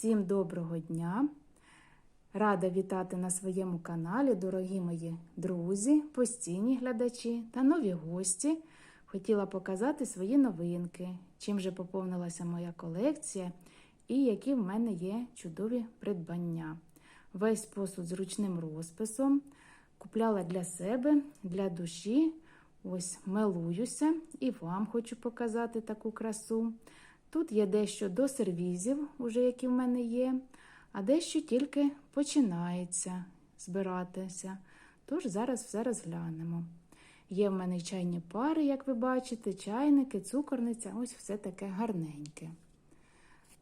Всім доброго дня! Рада вітати на своєму каналі, дорогі мої друзі, постійні глядачі та нові гості. Хотіла показати свої новинки, чим же поповнилася моя колекція і які в мене є чудові придбання. Весь посуд з ручним розписом. Купляла для себе, для душі. Ось милуюся і вам хочу показати таку красу. Тут є дещо до сервізів, уже які в мене є, а дещо тільки починається збиратися. Тож зараз все розглянемо. Є в мене чайні пари, як ви бачите, чайники, цукорниця, ось все таке гарненьке.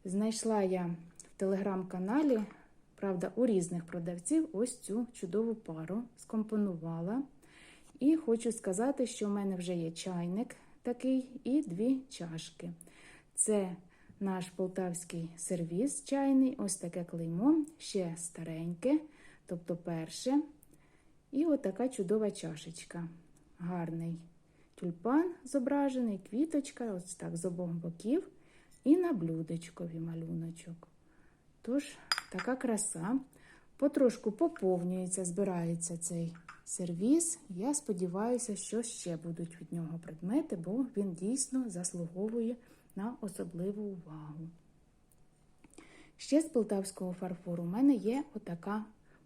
Знайшла я в телеграм-каналі, правда, у різних продавців ось цю чудову пару скомпонувала. І хочу сказати, що в мене вже є чайник такий і дві чашки. Це наш полтавський сервіс чайний, ось таке клеймо, ще стареньке, тобто перше. І от така чудова чашечка. Гарний тюльпан зображений, квіточка, ось так з обох боків, і на блюдечкові малюночок. Тож, така краса. Потрошку поповнюється, збирається цей сервіс. Я сподіваюся, що ще будуть від нього предмети, бо він дійсно заслуговує на особливу увагу. Ще з полтавського фарфору у мене є отака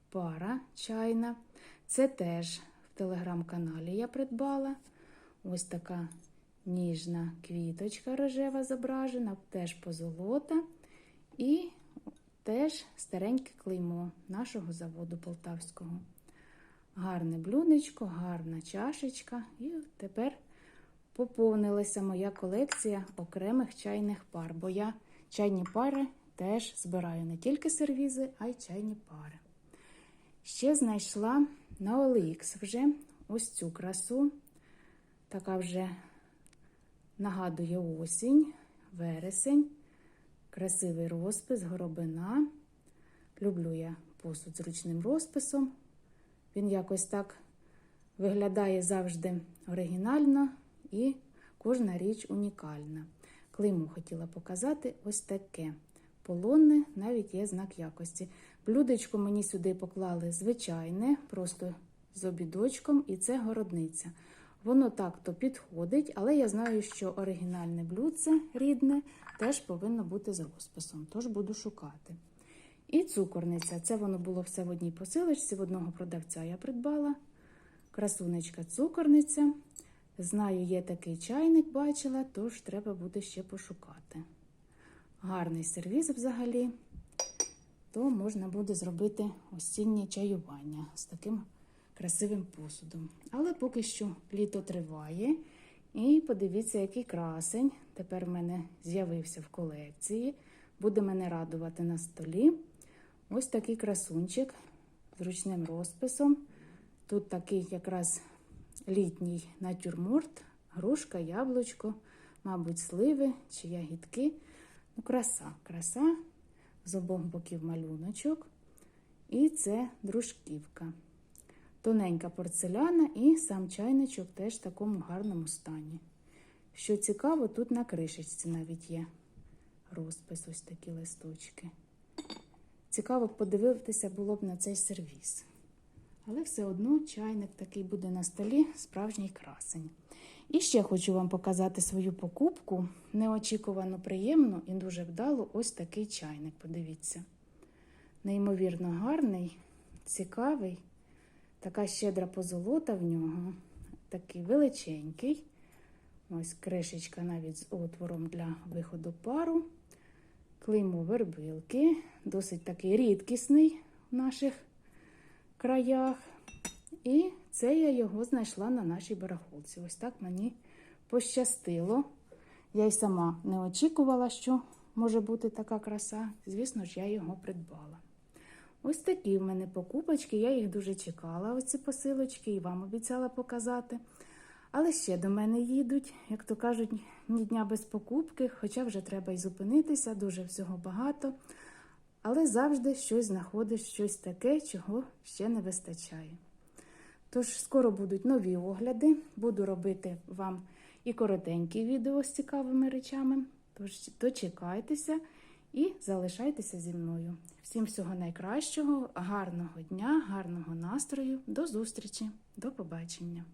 пара чайна. Це теж в телеграм-каналі я придбала. Ось така ніжна квіточка рожева зображена, теж позолота. І теж стареньке клеймо нашого заводу полтавського. Гарне блюдечко, гарна чашечка. І тепер поповнилася моя колекція окремих чайних пар, бо я чайні пари теж збираю не тільки сервізи, а й чайні пари. Ще знайшла на OLX вже ось цю красу. Така вже нагадує осінь, вересень, красивий розпис, горобина. Люблю я посуд з ручним розписом. Він якось так виглядає завжди оригінально і кожна річ унікальна. Клеймо хотіла показати ось таке. Полонне, навіть є знак якості. Блюдечко мені сюди поклали звичайне, просто з обідочком, і це городниця. Воно так-то підходить, але я знаю, що оригінальне блюдце рідне теж повинно бути з розписом, тож буду шукати. І цукорниця. Це воно було все в одній посилочці, в одного продавця я придбала. Красунечка цукорниця. Знаю, є такий чайник, бачила, тож треба буде ще пошукати. Гарний сервіз взагалі, то можна буде зробити осіннє чаювання з таким красивим посудом. Але поки що літо триває. І подивіться, який красень. Тепер в мене з'явився в колекції. Буде мене радувати на столі. Ось такий красунчик з ручним розписом. Тут такий якраз літній натюрморт, грушка, яблучко, мабуть, сливи чи ягідки. Ну, краса, краса, з обох боків малюночок. І це дружківка. Тоненька порцеляна і сам чайничок теж в такому гарному стані. Що цікаво, тут на кришечці навіть є розпис, ось такі листочки. Цікаво подивитися було б на цей сервіс. Але все одно чайник такий буде на столі, справжній красень. І ще хочу вам показати свою покупку. Неочікувано приємно і дуже вдало ось такий чайник. Подивіться. Неймовірно гарний, цікавий, така щедра позолота в нього, такий величенький. Ось кришечка навіть з отвором для виходу пару. Клеймо вербилки, досить такий рідкісний в наших краях. І це я його знайшла на нашій барахолці. Ось так мені пощастило. Я й сама не очікувала, що може бути така краса. Звісно ж, я його придбала. Ось такі в мене покупочки, я їх дуже чекала, оці посилочки, і вам обіцяла показати. Але ще до мене їдуть, як то кажуть, ні дня без покупки, хоча вже треба й зупинитися, дуже всього багато. Але завжди щось знаходиш, щось таке, чого ще не вистачає. Тож, скоро будуть нові огляди, буду робити вам і коротенькі відео з цікавими речами. Тож дочекайтеся і залишайтеся зі мною. Всім всього найкращого, гарного дня, гарного настрою. До зустрічі, до побачення.